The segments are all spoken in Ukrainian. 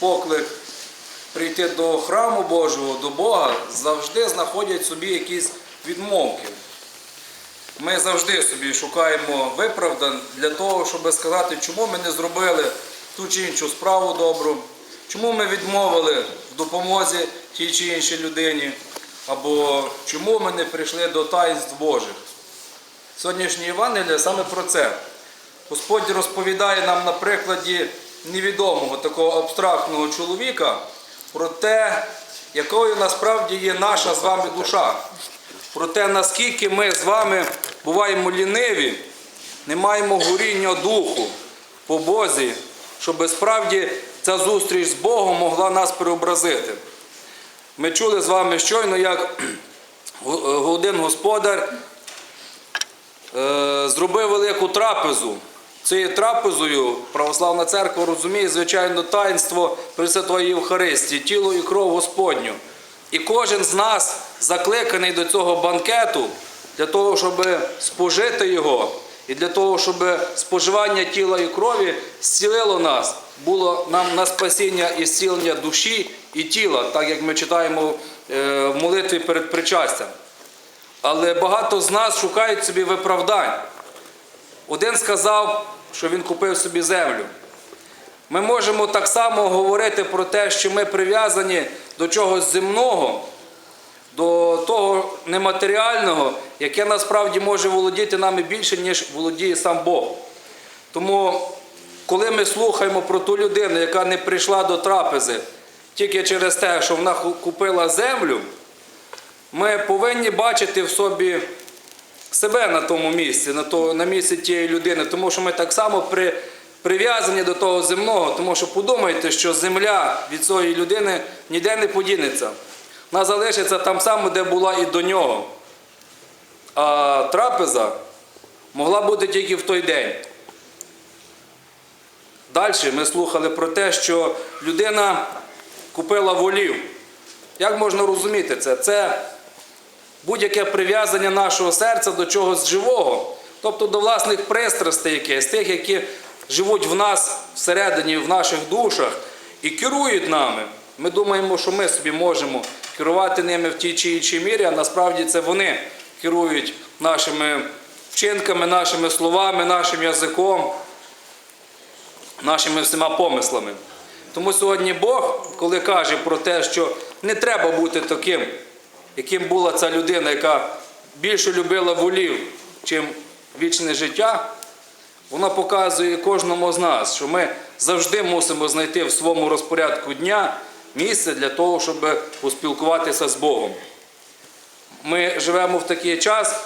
поклик прийти до храму Божого, до Бога, завжди знаходять собі якісь відмовки. Ми завжди собі шукаємо виправдан для того, щоб сказати, чому ми не зробили ту чи іншу справу добру, чому ми відмовили в допомозі тій чи іншій людині, або чому ми не прийшли до таїнств Божих. Сьогоднішнє Євангеліє саме про це. Господь розповідає нам на прикладі невідомого такого абстрактного чоловіка про те, якою насправді є наша з вами душа. Про те, наскільки ми з вами буваємо ліниві, не маємо горіння духу по Бозі, щоб справді ця зустріч з Богом могла нас преобразити. Ми чули з вами щойно, як один господар е, зробив велику трапезу. Цією трапезою православна церква розуміє, звичайно, таїнство Пресвятої Євхаристії, тіло і кров Господню. І кожен з нас закликаний до цього банкету для того, щоб спожити його, і для того, щоб споживання тіла і крові зцілило нас, було нам на спасіння і зцілення душі і тіла, так як ми читаємо е, в молитві перед причастям. Але багато з нас шукають собі виправдань. Один сказав, що він купив собі землю. Ми можемо так само говорити про те, що ми прив'язані до чогось земного, до того нематеріального, яке насправді може володіти нами більше, ніж володіє сам Бог. Тому, коли ми слухаємо про ту людину, яка не прийшла до трапези тільки через те, що вона купила землю, ми повинні бачити в собі себе на тому місці, на, то, на місці тієї людини, тому що ми так само при, прив'язані до того земного, тому що подумайте, що земля від цієї людини ніде не подінеться. Вона залишиться там само, де була і до нього. А трапеза могла бути тільки в той день. Далі ми слухали про те, що людина купила волів. Як можна розуміти це? Це будь-яке прив'язання нашого серця до чогось живого, тобто до власних пристрастей якихось, тих, які живуть в нас всередині, в наших душах і керують нами. Ми думаємо, що ми собі можемо керувати ними в тій чи іншій мірі, а насправді це вони керують нашими вчинками, нашими словами, нашим язиком, нашими всіма помислами. Тому сьогодні Бог, коли каже про те, що не треба бути таким, яким була ця людина, яка більше любила волів, чим вічне життя, вона показує кожному з нас, що ми завжди мусимо знайти в своєму розпорядку дня місце для того, щоб поспілкуватися з Богом. Ми живемо в такий час,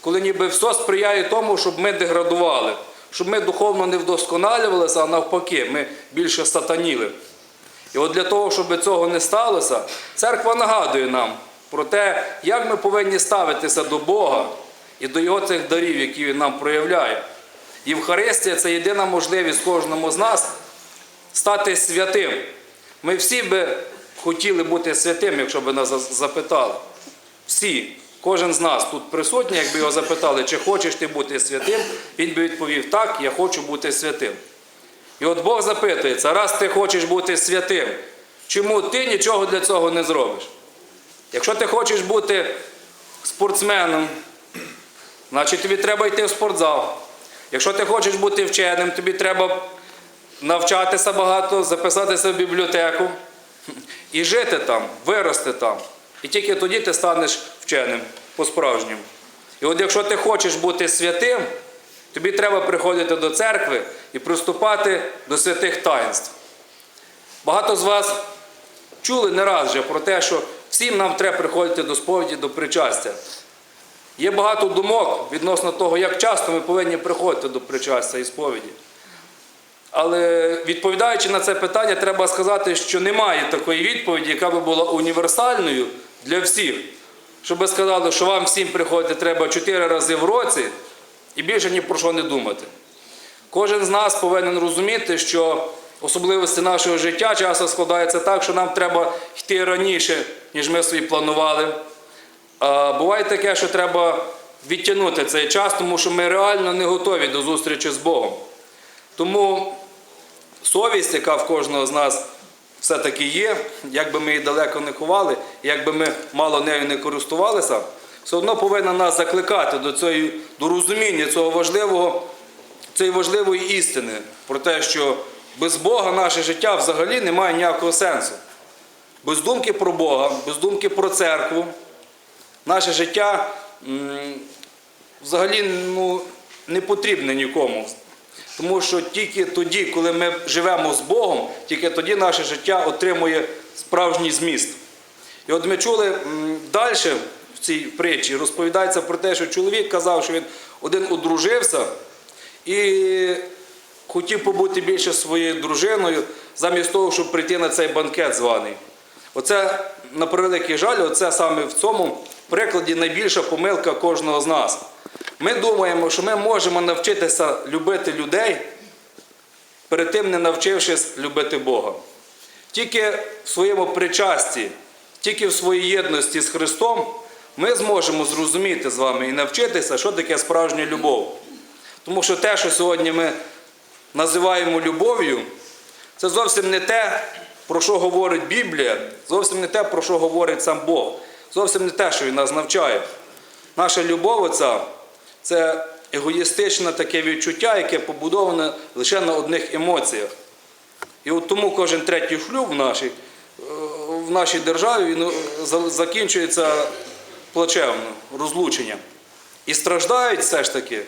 коли ніби все сприяє тому, щоб ми деградували, щоб ми духовно не вдосконалювалися, а навпаки, ми більше сатаніли. І от для того, щоб цього не сталося, церква нагадує нам про те, як ми повинні ставитися до Бога і до Його цих дарів, які Він нам проявляє. Євхаристія це єдина можливість кожному з нас стати святим. Ми всі би хотіли бути святим, якщо б нас запитали. Всі, кожен з нас тут присутній, якби його запитали, чи хочеш ти бути святим, він би відповів, так, я хочу бути святим. І от Бог запитується, раз ти хочеш бути святим, чому ти нічого для цього не зробиш? Якщо ти хочеш бути спортсменом, значить тобі треба йти в спортзал. Якщо ти хочеш бути вченим, тобі треба навчатися багато, записатися в бібліотеку і жити там, вирости там. І тільки тоді ти станеш вченим по-справжньому. І от якщо ти хочеш бути святим, тобі треба приходити до церкви і приступати до святих таїнств. Багато з вас чули не раз вже про те, що всім нам треба приходити до сповіді, до причастя. Є багато думок відносно того, як часто ми повинні приходити до причастя і сповіді. Але відповідаючи на це питання, треба сказати, що немає такої відповіді, яка би була універсальною для всіх. Щоб сказали, що вам всім приходити треба чотири рази в році і більше ні про що не думати. Кожен з нас повинен розуміти, що особливості нашого життя часто складаються так, що нам треба йти раніше, ніж ми собі планували. А буває таке, що треба відтягнути цей час, тому що ми реально не готові до зустрічі з Богом. Тому совість, яка в кожного з нас все-таки є, як би ми її далеко не ховали, як би ми мало нею не користувалися, все одно повинна нас закликати до, цієї, до розуміння цього важливого, цієї важливої істини про те, що без Бога наше життя взагалі не має ніякого сенсу. Без думки про Бога, без думки про церкву, наше життя взагалі ну, не потрібне нікому. Тому що тільки тоді, коли ми живемо з Богом, тільки тоді наше життя отримує справжній зміст. І от ми чули далі в цій притчі, розповідається про те, що чоловік казав, що він один одружився і хотів побути більше своєю дружиною, замість того, щоб прийти на цей банкет званий. Оце, на превеликий жаль, оце саме в цьому прикладі найбільша помилка кожного з нас. Ми думаємо, що ми можемо навчитися любити людей, перед тим не навчившись любити Бога. Тільки в своєму причасті, тільки в своїй єдності з Христом ми зможемо зрозуміти з вами і навчитися, що таке справжня любов. Тому що те, що сьогодні ми називаємо любов'ю, це зовсім не те, про що говорить Біблія, зовсім не те, про що говорить сам Бог, зовсім не те, що Він нас навчає. Наша любов оця – це егоїстичне таке відчуття, яке побудоване лише на одних емоціях. І от тому кожен третій шлюб в нашій, е, в нашій державі він е, закінчується плачевно, розлученням. І страждають все ж таки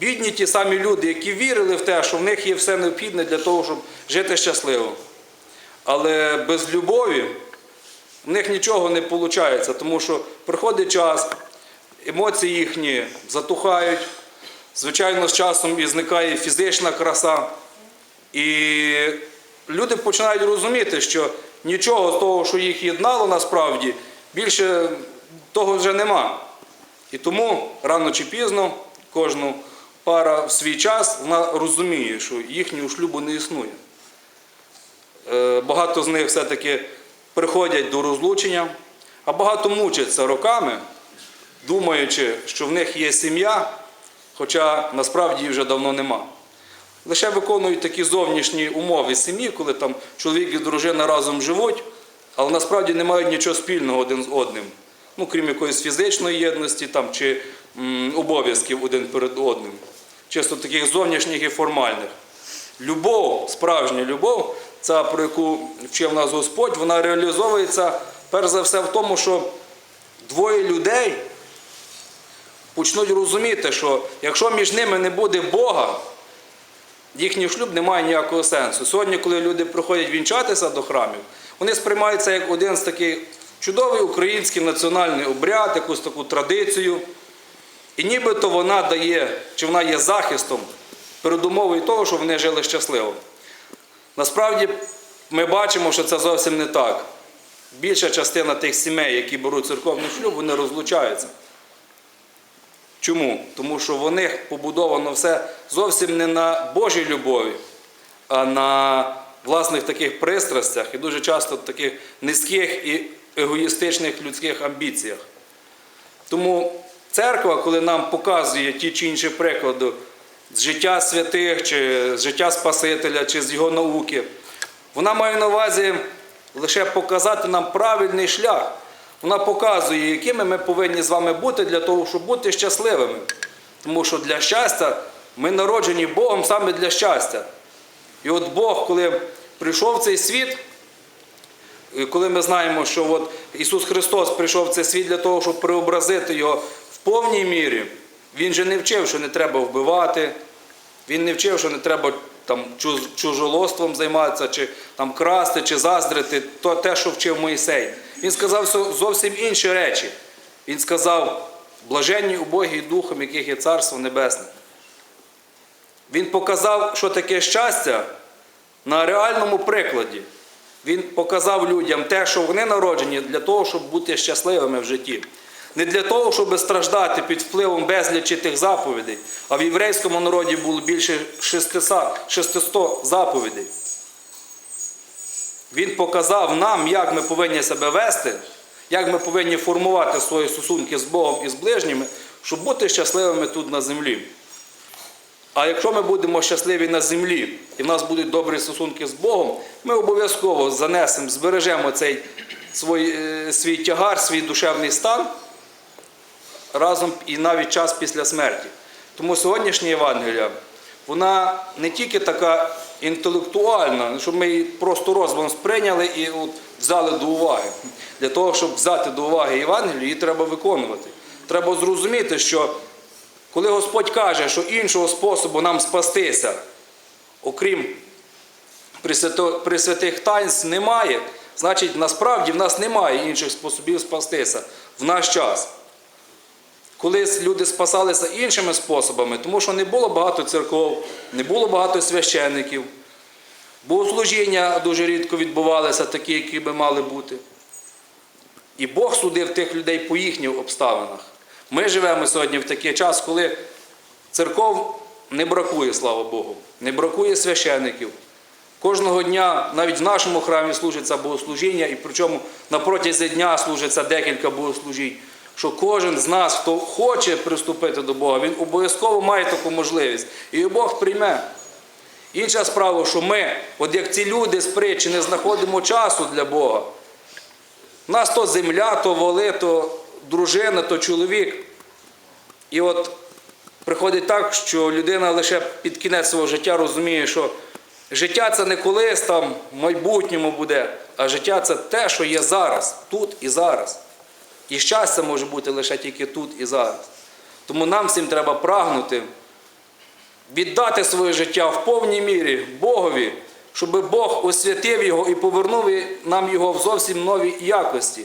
бідні ті самі люди, які вірили в те, що в них є все необхідне для того, щоб жити щасливо. Але без любові в них нічого не виходить, тому що приходить час, емоції їхні затухають, звичайно, з часом і зникає фізична краса. І люди починають розуміти, що нічого з того, що їх єднало насправді, більше того вже нема. І тому рано чи пізно кожна пара в свій час вона розуміє, що їхнього шлюбу не існує. Е, Багато з них все-таки приходять до розлучення, а багато мучаться роками, думаючи, що в них є сім'я, хоча насправді її вже давно нема. Лише виконують такі зовнішні умови сім'ї, коли там чоловік і дружина разом живуть, але насправді не мають нічого спільного один з одним. Ну, крім якоїсь фізичної єдності там, чи обов'язків один перед одним. Чисто таких зовнішніх і формальних. Любов, справжня любов, ця, про яку вчив нас Господь, вона реалізовується перш за все в тому, що двоє людей почнуть розуміти, що якщо між ними не буде Бога, їхній шлюб не має ніякого сенсу. Сьогодні, коли люди приходять вінчатися до храмів, вони сприймаються як один з таких чудовий український національний обряд, якусь таку традицію. І нібито вона дає, чи вона є захистом, передумовою того, що вони жили щасливо. Насправді ми бачимо, що це зовсім не так. Більша частина тих сімей, які беруть церковний шлюб, вони розлучаються. Чому? Тому що в них побудовано все зовсім не на Божій любові, а на власних таких пристрастях і дуже часто таких низьких і егоїстичних людських амбіціях. Тому церква, коли нам показує ті чи інші приклади з життя святих, чи з життя Спасителя, чи з його науки, вона має на увазі лише показати нам правильний шлях. Вона показує, якими ми повинні з вами бути для того, щоб бути щасливими. Тому що для щастя ми народжені Богом саме для щастя. І от Бог, коли прийшов в цей світ, коли ми знаємо, що от Ісус Христос прийшов в цей світ для того, щоб преобразити його в повній мірі, Він же не вчив, що не треба вбивати, Він не вчив, що не треба там, чужолоством займатися, чи там, красти, чи заздрити, то те, що вчив Моїсей. Він сказав зовсім інші речі. Він сказав, блаженні убогі духом, яких є Царство Небесне. Він показав, що таке щастя на реальному прикладі. Він показав людям те, що вони народжені для того, щоб бути щасливими в житті. Не для того, щоб страждати під впливом безлічі тих заповідей, а в єврейському народі було більше 600, 600 заповідей. Він показав нам, як ми повинні себе вести, як ми повинні формувати свої стосунки з Богом і з ближніми, щоб бути щасливими тут на землі. А якщо ми будемо щасливі на землі, і в нас будуть добрі стосунки з Богом, ми обов'язково занесемо, збережемо цей свій, е, свій тягар, свій душевний стан разом і навіть час після смерті. Тому сьогоднішня Євангелія, вона не тільки така інтелектуальна, щоб ми її просто розумом сприйняли і от взяли до уваги. Для того, щоб взяти до уваги Євангелію, її треба виконувати. Треба зрозуміти, що коли Господь каже, що іншого способу нам спастися, окрім присвятих таїнств, немає, значить насправді в нас немає інших способів спастися в наш час. Колись люди спасалися іншими способами, тому що не було багато церков, не було багато священників. Богослужіння дуже рідко відбувалися, такі, які би мали бути. І Бог судив тих людей по їхніх обставинах. Ми живемо сьогодні в такий час, коли церков не бракує, слава Богу, не бракує священиків. Кожного дня, навіть в нашому храмі служиться богослужіння, і причому на протязі дня служиться декілька богослужінь. Що кожен з нас, хто хоче приступити до Бога, він обов'язково має таку можливість. І Бог прийме. Інша справа, що ми, от як ці люди з притчі, не знаходимо часу для Бога. У нас то земля, то воли, то дружина, то чоловік. І от приходить так, що людина лише під кінець свого життя розуміє, що життя це не колись там в майбутньому буде, а життя це те, що є зараз, тут і зараз. І щастя може бути лише тільки тут і зараз. Тому нам всім треба прагнути віддати своє життя в повній мірі Богові, щоб Бог освятив його і повернув нам його в зовсім новій якості.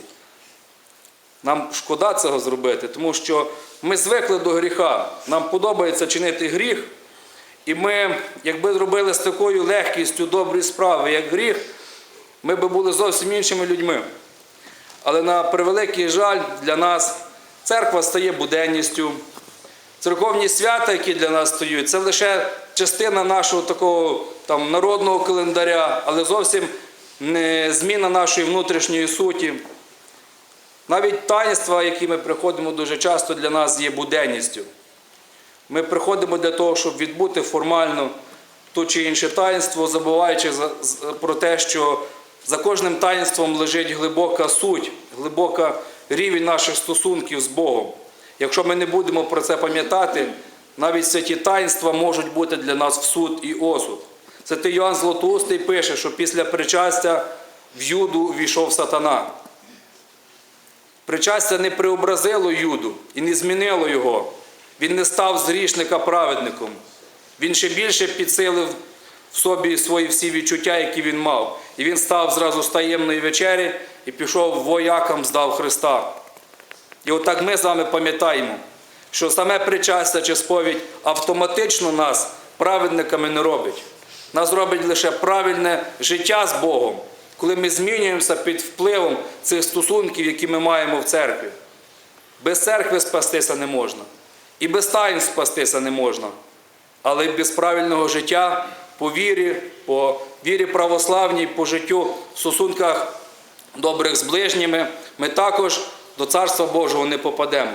Нам шкода цього зробити, тому що ми звикли до гріха. Нам подобається чинити гріх. І ми, якби зробили з такою легкістю добрі справи, як гріх, ми би були зовсім іншими людьми. Але на превеликий жаль для нас церква стає буденністю. Церковні свята, які для нас стають, це лише частина нашого такого там, народного календаря, але зовсім не зміна нашої внутрішньої суті. Навіть таїнства, які ми приходимо дуже часто для нас є буденністю. Ми приходимо для того, щоб відбути формально то чи інше таїнство, забуваючи про те, що за кожним таїнством лежить глибока суть, глибока рівень наших стосунків з Богом. Якщо ми не будемо про це пам'ятати, навіть святі таїнства можуть бути для нас в суд і осуд. Святий Йоанн Златоустий пише, що після причастя в Юду війшов сатана. Причастя не преобразило Юду і не змінило його. Він не став з грішника праведником. Він ще більше підсилив в собі свої всі відчуття, які він мав. І він став зразу з таємної вечері і пішов воякам, здав Христа. І отак ми з вами пам'ятаємо, що саме причастя чи сповідь автоматично нас праведниками не робить. Нас робить лише правильне життя з Богом, коли ми змінюємося під впливом цих стосунків, які ми маємо в церкві. Без церкви спастися не можна. І без таїн спастися не можна. Але без правильного життя по вірі, по вірі православній, по життю в стосунках добрих з ближніми, ми також до Царства Божого не попадемо.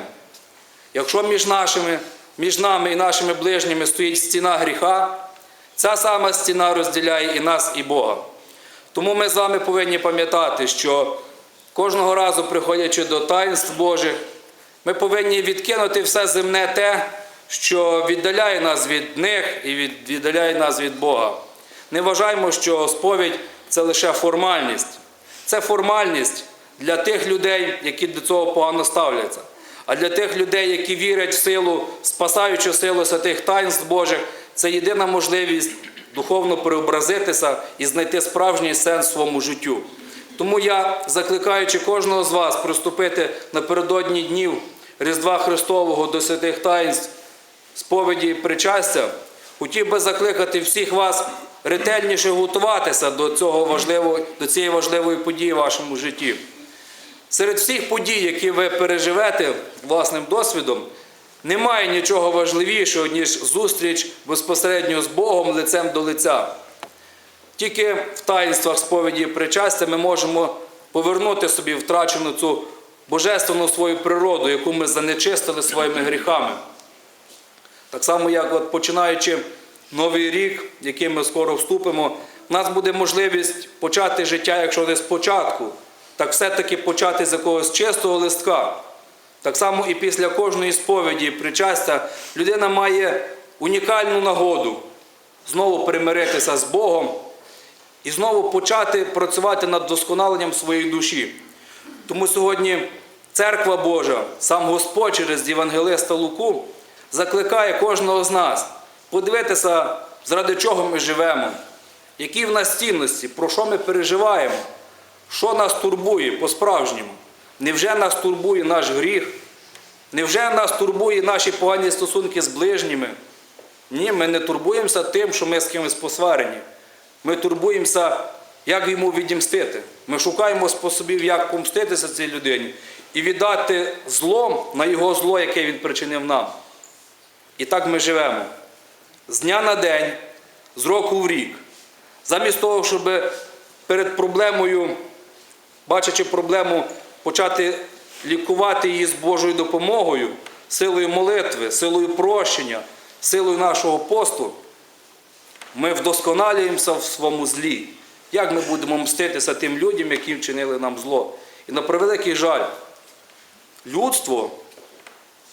Якщо між, нашими, між нами і нашими ближніми стоїть стіна гріха, ця сама стіна розділяє і нас, і Бога. Тому ми з вами повинні пам'ятати, що кожного разу, приходячи до таїнств Божих, ми повинні відкинути все земне те, що віддаляє нас від них і віддаляє нас від Бога. Не вважаємо, що сповідь це лише формальність. Це формальність для тих людей, які до цього погано ставляться. А для тих людей, які вірять в силу, спасаючу силу святих таїнств Божих, це єдина можливість духовно преобразитися і знайти справжній сенс своєму життю. Тому я, закликаючи кожного з вас приступити напередодні днів Різдва Христового до святих таїнств, сповіді і причастя, хотів би закликати всіх вас ретельніше готуватися до, цього важливого, до цієї важливої події в вашому житті. Серед всіх подій, які ви переживете власним досвідом, немає нічого важливішого, ніж зустріч безпосередньо з Богом лицем до лиця. Тільки в таїнствах сповіді і причастя ми можемо повернути собі втрачену цю божественну свою природу, яку ми занечистили своїми гріхами. Так само, як от починаючи новий рік, який ми скоро вступимо, в нас буде можливість почати життя, якщо не спочатку, так все-таки почати з якогось чистого листка. Так само і після кожної сповіді, причастя, людина має унікальну нагоду знову примиритися з Богом і знову почати працювати над досконаленням своєї душі. Тому сьогодні Церква Божа, сам Господь через Євангелиста Луку закликає кожного з нас подивитися, заради чого ми живемо, які в нас цінності, про що ми переживаємо, що нас турбує по-справжньому. Невже нас турбує наш гріх? Невже нас турбує наші погані стосунки з ближніми? Ні, ми не турбуємося тим, що ми з кимось посварені. Ми турбуємося, як йому відімстити. Ми шукаємо способів, як помститися цій людині і віддати зло на його зло, яке він причинив нам. І так ми живемо. З дня на день, з року в рік. Замість того, щоб перед проблемою, бачачи проблему, почати лікувати її з Божою допомогою, силою молитви, силою прощення, силою нашого посту, ми вдосконалюємося в своєму злі. Як ми будемо мститися тим людям, які вчинили нам зло? І на превеликий жаль, людство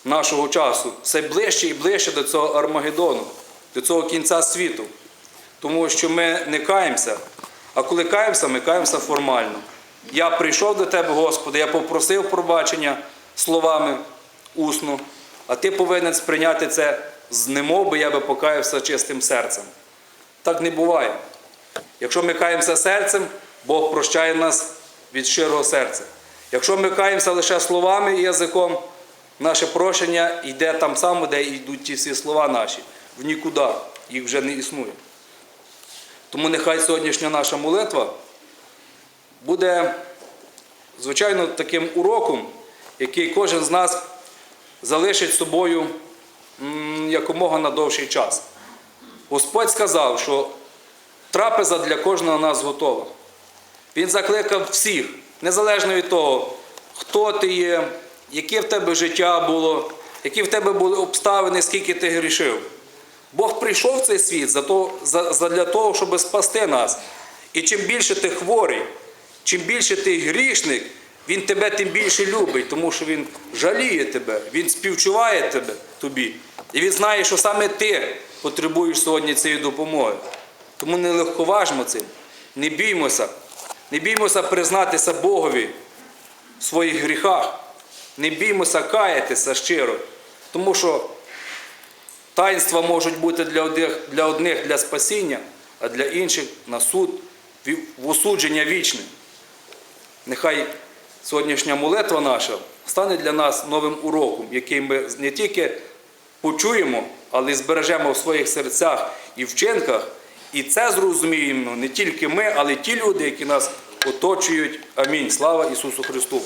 нашого часу все ближче і ближче до цього Армагеддону, до цього кінця світу. Тому що ми не каємося, а коли каємося, ми каємося формально. Я прийшов до Тебе, Господи, я попросив пробачення словами усно, а Ти повинен сприйняти це з немови, я би покаявся чистим серцем. Так не буває. Якщо ми каємося серцем, Бог прощає нас від щирого серця. Якщо ми каємося лише словами і язиком, наше прощення йде там само, де йдуть ті всі слова наші, в нікуди, їх вже не існує. Тому нехай сьогоднішня наша молитва буде, звичайно, таким уроком, який кожен з нас залишить собою якомога на довший час. Господь сказав, що трапеза для кожного нас готова. Він закликав всіх, незалежно від того, хто ти є, яке в тебе життя було, які в тебе були обставини, скільки ти грішив. Бог прийшов в цей світ для того, щоб спасти нас. І чим більше ти хворий, чим більше ти грішник, Він тебе тим більше любить, тому що Він жаліє тебе, Він співчуває тебе тобі. І він знає, що саме ти потребуєш сьогодні цієї допомоги. Тому не легковажмо цим, не біймося, не біймося признатися Богові в своїх гріхах, не біймося каятися щиро, тому що таїнства можуть бути для одних для, одних для спасіння, а для інших на суд, в осудження вічне. Нехай сьогоднішня молитва наша стане для нас новим уроком, який ми не тільки почуємо, але й збережемо в своїх серцях і вчинках. І це зрозуміємо не тільки ми, але й ті люди, які нас оточують. Амінь. Слава Ісусу Христу!